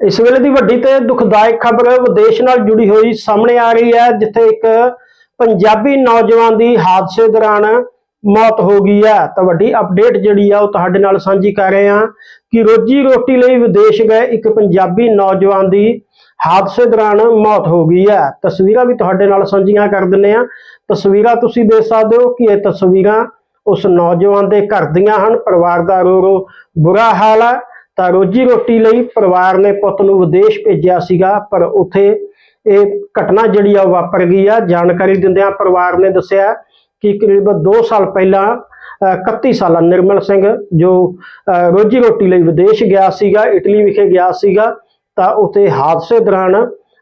ਇਸ ਵੇਲੇ ਦੀ ਵੱਡੀ ਤੇ ਦੁਖਦਾਇਕ ਖਬਰ ਵਿਦੇਸ਼ ਨਾਲ ਜੁੜੀ ਹੋਈ ਸਾਹਮਣੇ ਆ ਰਹੀ ਹੈ, ਜਿੱਥੇ ਇੱਕ ਪੰਜਾਬੀ ਨੌਜਵਾਨ ਦੀ ਹਾਦਸੇ ਦੌਰਾਨ ਮੌਤ ਹੋ ਗਈ ਹੈ। ਤਾਂ ਵੱਡੀ ਅਪਡੇਟ ਜਿਹੜੀ ਆ ਉਹ ਤੁਹਾਡੇ ਨਾਲ ਸਾਂਝੀ ਕਰ ਰਹੇ ਹਾਂ ਕਿ ਰੋਜੀ ਰੋਟੀ ਲਈ ਵਿਦੇਸ਼ ਗਏ ਇੱਕ ਪੰਜਾਬੀ ਨੌਜਵਾਨ ਦੀ ਹਾਦਸੇ ਦੌਰਾਨ ਮੌਤ ਹੋ ਗਈ ਹੈ। ਤਸਵੀਰਾਂ ਵੀ ਤੁਹਾਡੇ ਨਾਲ ਸਾਂਝੀਆਂ ਕਰ ਦਿੰਨੇ ਆ ਤਸਵੀਰਾਂ ਤੁਸੀਂ ਦੇਖ ਸਕਦੇ ਹੋ ਕਿ ਇਹ ਤਸਵੀਰਾਂ ਉਸ ਨੌਜਵਾਨ ਦੇ ਘਰ ਦੀਆਂ ਹਨ। ਪਰਿਵਾਰ ਦਾ ਰੋ ਰੋ ਬੁਰਾ ਹਾਲ ਹੈ। ਤਾਂ ਰੋਜੀ ਰੋਟੀ ਲਈ ਪਰਿਵਾਰ ਨੇ ਪੁੱਤ ਨੂੰ ਵਿਦੇਸ਼ ਭੇਜਿਆ ਸੀਗਾ, ਪਰ ਉੱਥੇ ਇਹ ਘਟਨਾ ਜਿਹੜੀ ਆ ਉਹ ਵਾਪਰ ਗਈ ਆ। ਜਾਣਕਾਰੀ ਦਿੰਦਿਆਂ ਪਰਿਵਾਰ ਨੇ ਦੱਸਿਆ ਕਿ ਕਰੀਬ 2 ਸਾਲ ਪਹਿਲਾਂ, ਅਹ 31 ਸਾਲਾ ਨਿਰਮਲ ਸਿੰਘ ਜੋ ਰੋਜੀ ਰੋਟੀ ਲਈ ਵਿਦੇਸ਼ ਗਿਆ ਸੀਗਾ, ਇਟਲੀ ਵਿਖੇ ਗਿਆ ਸੀਗਾ, ਤਾਂ ਉੱਥੇ ਹਾਦਸੇ ਦੌਰਾਨ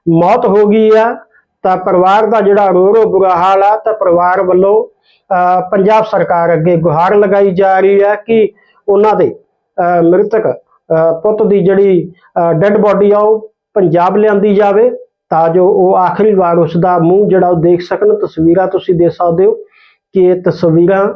ਮੌਤ ਹੋ ਗਈ ਆ। ਤਾਂ ਪਰਿਵਾਰ ਦਾ ਜਿਹੜਾ ਰੋ ਰੋ ਬੁਰਾ ਹਾਲ ਆ, ਤਾਂ ਪਰਿਵਾਰ ਵੱਲੋਂ, ਅਹ ਪੰਜਾਬ ਸਰਕਾਰ ਅੱਗੇ ਗੁਹਾਰ ਲਗਾਈ ਜਾ ਰਹੀ ਹੈ ਕਿ ਉਹਨਾਂ ਦੇ, ਅਹ ਮ੍ਰਿਤਕ ਪੁੱਤ ਦੀ ਜਿਹੜੀ ਡੈੱਡ ਬੋਡੀ ਆ ਉਹ ਪੰਜਾਬ ਲਿਆਂਦੀ ਜਾਵੇ ਤਾਂ ਜੋ ਉਹ ਆਖਰੀ ਵਾਰ ਉਸ ਦਾ ਮੂੰਹ ਜਿਹੜਾ ਉਹ ਦੇਖ ਸਕਣ, ਤਸਵੀਰਾਂ ਤੁਸੀਂ ਦੇ ਸਕਦੇ ਹੋ ਕਿ ਇਹ ਤਸਵੀਰਾਂ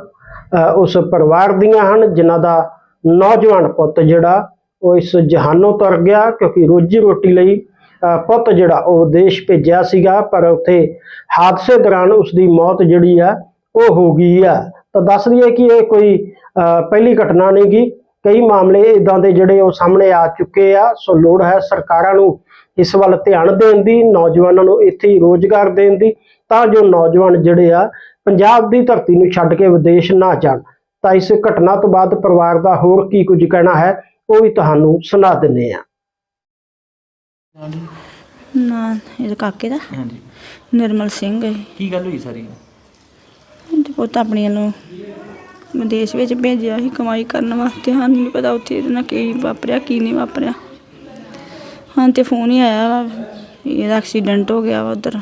ਉਸ ਪਰਿਵਾਰ ਦੀਆਂ ਹਨ ਜਿਨ੍ਹਾਂ ਦਾ ਨੌਜਵਾਨ ਪੁੱਤ ਜਿਹੜਾ ਉਹ ਇਸ ਜਹਾਨੋਂ ਤੁਰ ਗਿਆ ਕਿਉਂਕਿ ਰੋਜੀ ਰੋਟੀ ਲਈ, ਅਹ ਪੁੱਤ ਜਿਹੜਾ ਉਹ ਦੇਸ਼ ਭੇਜਿਆ ਸੀਗਾ, ਪਰ ਉੱਥੇ ਹਾਦਸੇ ਦੌਰਾਨ ਉਸ ਦੀ ਮੌਤ ਜਿਹੜੀ ਆ ਉਹ ਹੋ ਗਈ ਆ। ਤਾਂ ਦੱਸ ਦਈਏ ਕਿ ਇਹ ਕੋਈ, ਅਹ ਪਹਿਲੀ ਘਟਨਾ ਨਹੀਂ ਗੀ। ਕਈ ਮਾਮਲੇ ਇਦਾਂ ਦੇ ਜਿਹੜੇ ਉਹ ਸਾਹਮਣੇ ਆ ਚੁੱਕੇ ਆ ਸੋ ਲੋੜ ਹੈ ਸਰਕਾਰਾਂ ਨੂੰ ਇਸ ਵੱਲ ਧਿਆਨ ਦੇਣ ਦੀ ਨੌਜਵਾਨਾਂ ਨੂੰ ਇੱਥੇ ਹੀ ਰੋਜ਼ਗਾਰ ਦੇਣ ਦੀ ਤਾਂ ਜੋ ਨੌਜਵਾਨ ਜਿਹੜੇ ਆ ਪੰਜਾਬ ਦੀ ਧਰਤੀ ਨੂੰ ਛੱਡ ਕੇ ਵਿਦੇਸ਼ ਨਾ ਜਾਣ। ਤਾਂ ਇਸ ਘਟਨਾ ਤੋਂ ਬਾਅਦ ਪਰਿਵਾਰ ਦਾ ਹੋਰ ਕੀ ਕੁਝ ਕਹਿਣਾ ਹੈ ਉਹ ਵੀ ਤੁਹਾਨੂੰ ਸੁਣਾ ਦਿੰਨੇ ਆ ਨਾ ਇਹਦੇ ਕਾਕੇ ਦਾ? ਹਾਂਜੀ। ਨਿਰਮਲ ਸਿੰਘ ਹੈ। ਕੀ ਗੱਲ ਹੋਈ ਸਾਰੀ? ਤੇ ਪੁੱਤ ਆਪਣੀਆਂ ਨੂੰ ਵਿਦੇਸ਼ ਵਿੱਚ ਭੇਜਿਆ ਸੀ ਕਮਾਈ ਕਰਨ ਵਾਸਤੇ। ਸਾਨੂੰ ਨਹੀਂ ਪਤਾ ਉੱਥੇ ਇਹਦੇ ਨਾਲ ਕੀ ਵਾਪਰਿਆ ਕੀ ਨਹੀਂ ਵਾਪਰਿਆ। ਹਾਂ ਤੇ ਫੋਨ ਹੀ ਆਇਆ ਵਾ ਵੀ ਇਹਦਾ ਐਕਸੀਡੈਂਟ ਹੋ ਗਿਆ ਵਾ ਉਧਰ।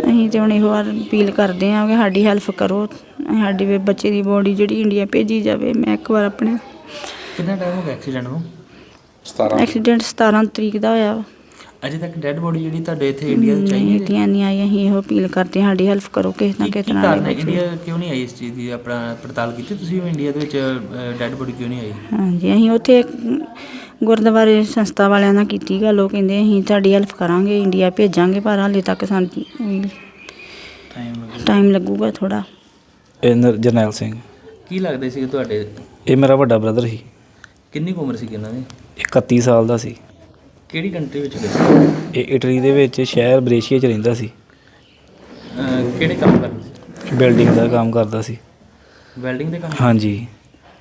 ਅਸੀਂ ਤੇ ਹੁਣ ਇਹੋ ਵਾਰ ਅਪੀਲ ਕਰਦੇ ਹਾਂ ਕਿ ਸਾਡੀ ਹੈਲਪ ਕਰੋ। ਸਾਡੀ ਵੀ ਬੱਚੇ ਦੀ ਬੋਡੀ ਜਿਹੜੀ ਇੰਡੀਆ ਭੇਜੀ ਜਾਵੇ ਮੈਂ ਇੱਕ ਵਾਰ ਆਪਣੇ ਕਿੰਨਾ ਟਾਈਮ ਹੋ ਗਿਆ ਐਕਸੀਡੈਂਟ ਨੂੰ? ਐਕਸੀਡੈਂਟ 17 ਤਰੀਕ ਦਾ ਹੋਇਆ ਵਾ। ਅਜੇ ਤੱਕ ਡੈੱਡ ਬੋਡੀ ਜਿਹੜੀ ਤੁਹਾਡੇ ਇੱਥੇ ਇੰਡੀਆ ਚ ਆਈ ਹੈ? ਇੰਡੀਆ ਨਹੀਂ ਆਈ ਅਸੀਂ ਇਹੋ ਅਪੀਲ ਕਰਦੇ ਹਾਂ ਸਾਡੀ ਹੈਲਪ ਕਰੋ ਕਿਸੇ ਨਾ ਕੀ ਕਿਸੇ ਤਰ੍ਹਾਂ ਕਾਰਨ ਹੈ? ਦੇ ਇੰਡੀਆ ਕਿਉਂ ਨਹੀਂ ਆਈ ਇਸ ਚੀਜ਼ ਦੀ ਆਪਣਾ ਪੜਤਾਲ ਕੀਤੀ? ਤੁਸੀਂ ਵੀ ਇੰਡੀਆ ਦੇ ਵਿੱਚ ਡੈੱਡ ਬੋਡੀ ਕਿਉਂ ਨਹੀਂ ਆਈ? ਹਾਂਜੀ ਅਸੀਂ ਉੱਥੇ ਇੱਕ ਗੁਰਦੁਆਰੇ ਸੰਸਥਾ ਵਾਲਿਆਂ ਨਾਲ ਕੀਤੀ ਗੱਲ ਉਹ ਕਹਿੰਦੇ ਅਸੀਂ ਤੁਹਾਡੀ ਹੈਲਪ ਕਰਾਂਗੇ ਇੰਡੀਆ ਭੇਜਾਂਗੇ ਪਰ ਹਾਲੇ ਤੱਕ ਸਾਨੂੰ ਟਾਈਮ ਲੱਗੂਗਾ। ਥੋੜਾ ਇਹ ਨਰ- ਜਰਨੈਲ ਸਿੰਘ। ਕੀ ਲੱਗਦੇ ਸੀ ਤੁਹਾਡੇ? ਇਹ ਮੇਰਾ ਵੱਡਾ ਬ੍ਰਦਰ ਸੀ। ਕਿੰਨੀ ਕੁ ਉਮਰ ਸੀ ਇਹਨਾਂ ਦੀ? ਇਹ 31 ਸਾਲ ਦਾ ਸੀ। ਕਿਹੜੀ ਕੰਟਰੀ ਵਿੱਚ ਗਏ ਇਹ ਇਟਲੀ ਦੇ ਵਿੱਚ ਸ਼ਹਿਰ ਬ੍ਰੇਸ਼ੀਆ 'ਚ ਰਹਿੰਦਾ ਸੀ। ਅਹ ਕਿਹੜੇ ਕੰਮ ਕਰਦੇ ਸੀ? ਬਿਲਡਿੰਗ ਦਾ ਕੰਮ ਕਰਦਾ ਸੀ। ਵੈਲਡਿੰਗ ਦੇ ਕੰਮ? ਹਾਂਜੀ।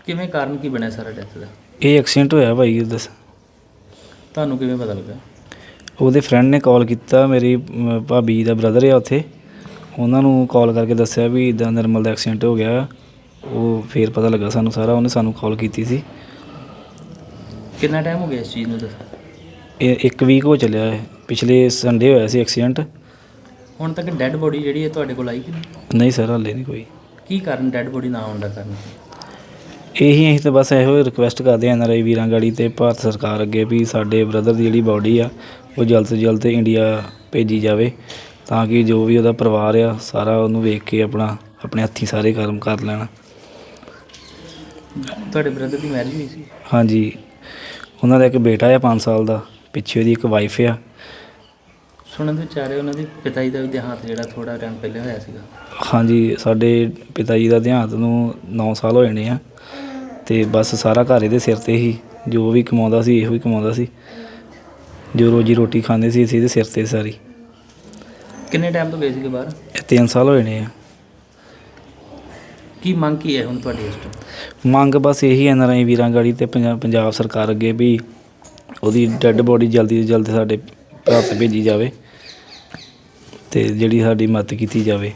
ਕਿਵੇਂ ਕਾਰਨ ਕੀ ਬਣਿਆ ਸਾਰਾ ਡੈਥ ਦਾ? ਇਹ ਐਕਸੀਡੈਂਟ ਹੋਇਆ ਭਾਈ ਦੱਸ। ਤੁਹਾਨੂੰ ਕਿਵੇਂ ਪਤਾ ਲੱਗਾ? ਉਹਦੇ ਫਰੈਂਡ ਨੇ ਕਾਲ ਕੀਤਾ ਮੇਰੀ ਅਮ, ਭਾਬੀ ਦਾ ਬ੍ਰਦਰ ਆ ਉੱਥੇ। ਉਹਨਾਂ ਨੂੰ ਕਾਲ ਕਰਕੇ ਦੱਸਿਆ ਵੀ ਇਦਾਂ ਨਿਰਮਲ ਦਾ ਐਕਸੀਡੈਂਟ ਹੋ ਗਿਆ। ਉਹ ਫੇਰ ਪਤਾ ਲੱਗਾ ਸਾਨੂੰ ਸਾਰਾ ਉਹਨੇ ਸਾਨੂੰ ਕਾਲ ਕੀਤੀ ਸੀ। ਕਿੰਨਾ ਟਾਈਮ ਹੋ ਗਿਆ ਇਸ ਚੀਜ਼ ਨੂੰ ਦੱਸ ਇਹ ਇੱਕ ਵੀਕ ਹੋ ਚੱਲਿਆ ਹੈ ਪਿਛਲੇ ਸੰਡੇ ਹੋਇਆ ਸੀ ਐਕਸੀਡੈਂਟ ਹੁਣ ਤੱਕ ਡੈੱਡ ਬੋਡੀ ਜਿਹੜੀ ਹੈ ਤੁਹਾਡੇ ਕੋਲ ਆਈ ਕਿ ਨਹੀਂ? ਨਹੀਂ ਸਰ ਹਾਲੇ ਨਹੀਂ ਕੋਈ। ਕੀ ਕਾਰਨ ਡੈੱਡ ਬੋਡੀ ਨਾ ਆਉਣ ਦਾ ਕਾਰਨ? ਇਹੀ ਅਸੀਂ ਤਾਂ ਬਸ ਇਹੋ ਰਿਕੁਐਸਟ ਕਰਦੇ ਹਾਂ ਨਰਾਈ ਵੀਰਾਂ ਗਾੜੀ ਤੇ ਭਾਰਤ ਸਰਕਾਰ ਅੱਗੇ ਵੀ ਸਾਡੇ ਬ੍ਰਦਰ ਦੀ ਜਿਹੜੀ ਬਾਡੀ ਆ ਉਹ ਜਲਦ ਤੋਂ ਜਲਦ ਇੰਡੀਆ ਭੇਜੀ ਜਾਵੇ ਤਾਂ ਕਿ ਜੋ ਵੀ ਉਹਦਾ ਪਰਿਵਾਰ ਆ ਸਾਰਾ ਉਹਨੂੰ ਵੇਖ ਕੇ ਆਪਣਾ ਆਪਣੇ ਹੱਥੀਂ ਸਾਰੇ ਕਰਮ ਕਰ ਲੈਣ। ਤੁਹਾਡੇ ਬ੍ਰਦਰ ਦੀ ਮੈਰਿਜ ਹੋਈ ਸੀ? ਹਾਂਜੀ। ਉਹਨਾਂ ਦਾ ਇੱਕ ਬੇਟਾ ਆ 5 ਸਾਲ ਦਾ। ਪਿੱਛੇ ਉਹਦੀ ਇੱਕ ਵਾਈਫ ਆ। ਸੁਣਨ ਦੇ ਵਿਚਾਰੇ ਉਹਨਾਂ ਦੇ ਪਿਤਾ ਜੀ ਦਾ ਵੀ ਦੇਹਾਂਤ ਜਿਹੜਾ ਥੋੜਾ ਟਾਈਮ ਪਹਿਲੇ ਹੋਇਆ ਸੀਗਾ। ਹਾਂਜੀ ਸਾਡੇ ਪਿਤਾ ਜੀ ਦਾ ਦੇਹਾਂਤ ਨੂੰ 9 ਸਾਲ ਹੋ ਜਾਣੇ ਆ। ਤੇ ਬਸ ਸਾਰਾ ਘਰ ਇਹਦੇ ਸਿਰ ਤੇ ਹੀ ਜੋ ਵੀ ਕਮਾਉਂਦਾ ਸੀ ਇਹੋ ਹੀ ਕਮਾਉਂਦਾ ਸੀ। ਜੋ ਰੋਜੀ ਰੋਟੀ ਖਾਂਦੇ ਸੀ ਅਸੀਂ ਇਹਦੇ ਸਿਰ ਤੇ ਸਾਰੀ। ਕਿੰਨੇ ਟਾਈਮ ਤੋਂ ਗਏ ਸੀਗੇ ਬਾਹਰ? ਇਹ ਤਿੰਨ ਸਾਲ ਹੋਏ ਨੇ ਆ। ਕੀ ਮੰਗ ਕੀ ਹੈ ਹੁਣ ਤੁਹਾਡੀ ਇਸ ਤੋਂ? ਮੰਗ ਬਸ ਇਹੀ ਐਨ ਆਰ ਆਈ ਵੀਰਾਂ ਗਾੜੀ ਤੇ ਪੰਜਾ- ਪੰਜਾਬ ਸਰਕਾਰ ਅੱਗੇ ਵੀ ਉਹਦੀ ਡੈੱਡ ਬੋਡੀ ਜਲਦੀ ਤੋਂ ਜਲਦੀ ਸਾਡੇ ਭਾਰਤ ਭੇਜੀ ਜਾਵੇ ਅਤੇ ਜਿਹੜੀ ਸਾਡੀ ਮਦਦ ਕੀਤੀ ਜਾਵੇ।